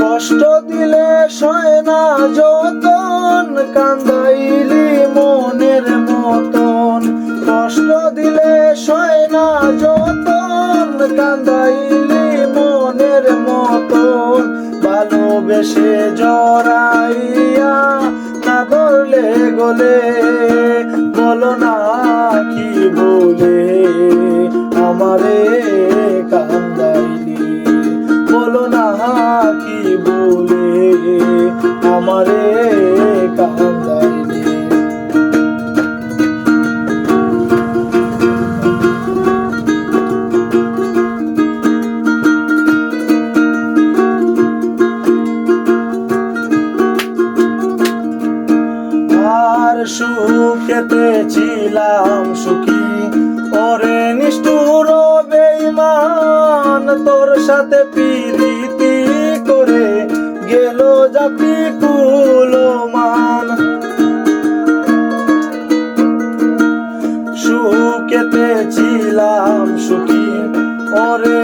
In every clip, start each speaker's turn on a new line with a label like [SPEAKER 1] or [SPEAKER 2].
[SPEAKER 1] কষ্ট দিলে সয় না যতন, কান্দাইলি মনের মতন। কষ্ট দিলে সয় না যতন, কান্দাইলি মনের মতন। ভালোবেসে জড়াইয়া না ধরলে গলে, বলো না ছিলাম সুখী ওরে নিষ্ঠুর বেইমান তোর সাথে পিরিতি করে গেল জাতি কুলমান। সুখেতে ছিলাম সুখী, ওরে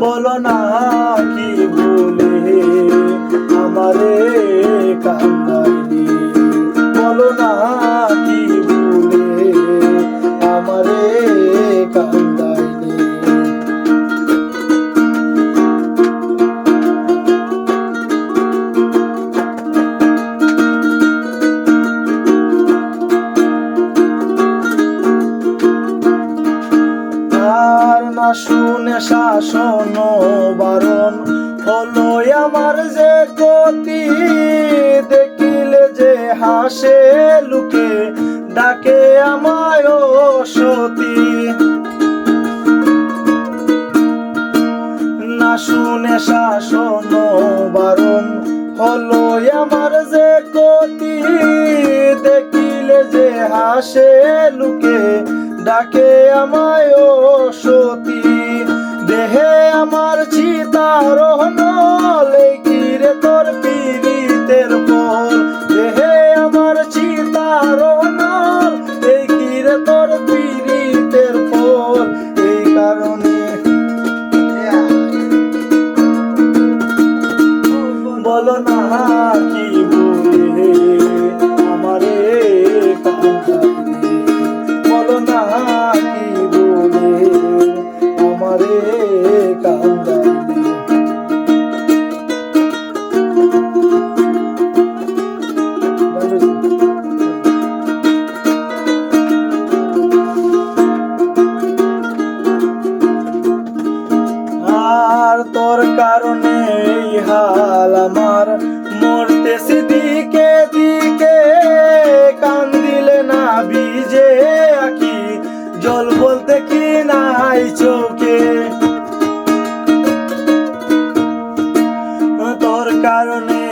[SPEAKER 1] বলো না কি বলে আমারে কান্দাইনি বলো না শুনে শাসন বারণ। হলো আমার যে গতি দেখিলে যে হাসে লুকে, ডাকে আমায় সতী। না শুনে, শাসন বারণ। হলো আমার যে গতি দেখিলে যে হাসে লুকে ডাকে আমায় ও সতী। দেহে আমার চিতার লেকিরে তোর পীড়িতের পর দেহে আমার চিতার লেকিরে তোর পীড়িতের পর এই কারণে বলো না কি তোর কারণে হাল আমার। মরতেছি দিকে দিকে কান্দিলে না ভিজে আকি জল বলতে কি নাই চোখে। তোর কারণে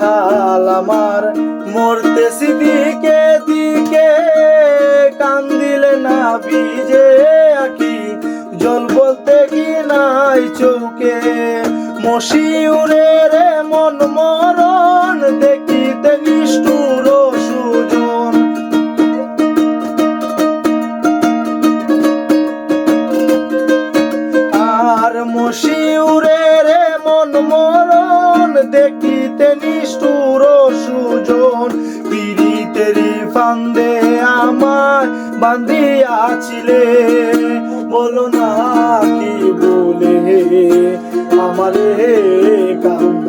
[SPEAKER 1] হাল আমার। মরতেছি দিকে দিকে কান্দিলে না ভিজে আকি জল বলতে কি নাই চৌকে মশিউরে রে মন মরণ, দেখিতে নিষ্ঠুর সুজন। আর মশিউরে রে মন মরণ, দেখিতে নিষ্ঠুর সুজন। পিড়িতেরি ফান্দে আমায় বান্ধিয়াছিলে, বলো না কি বলে? আমারে কান্দাইলি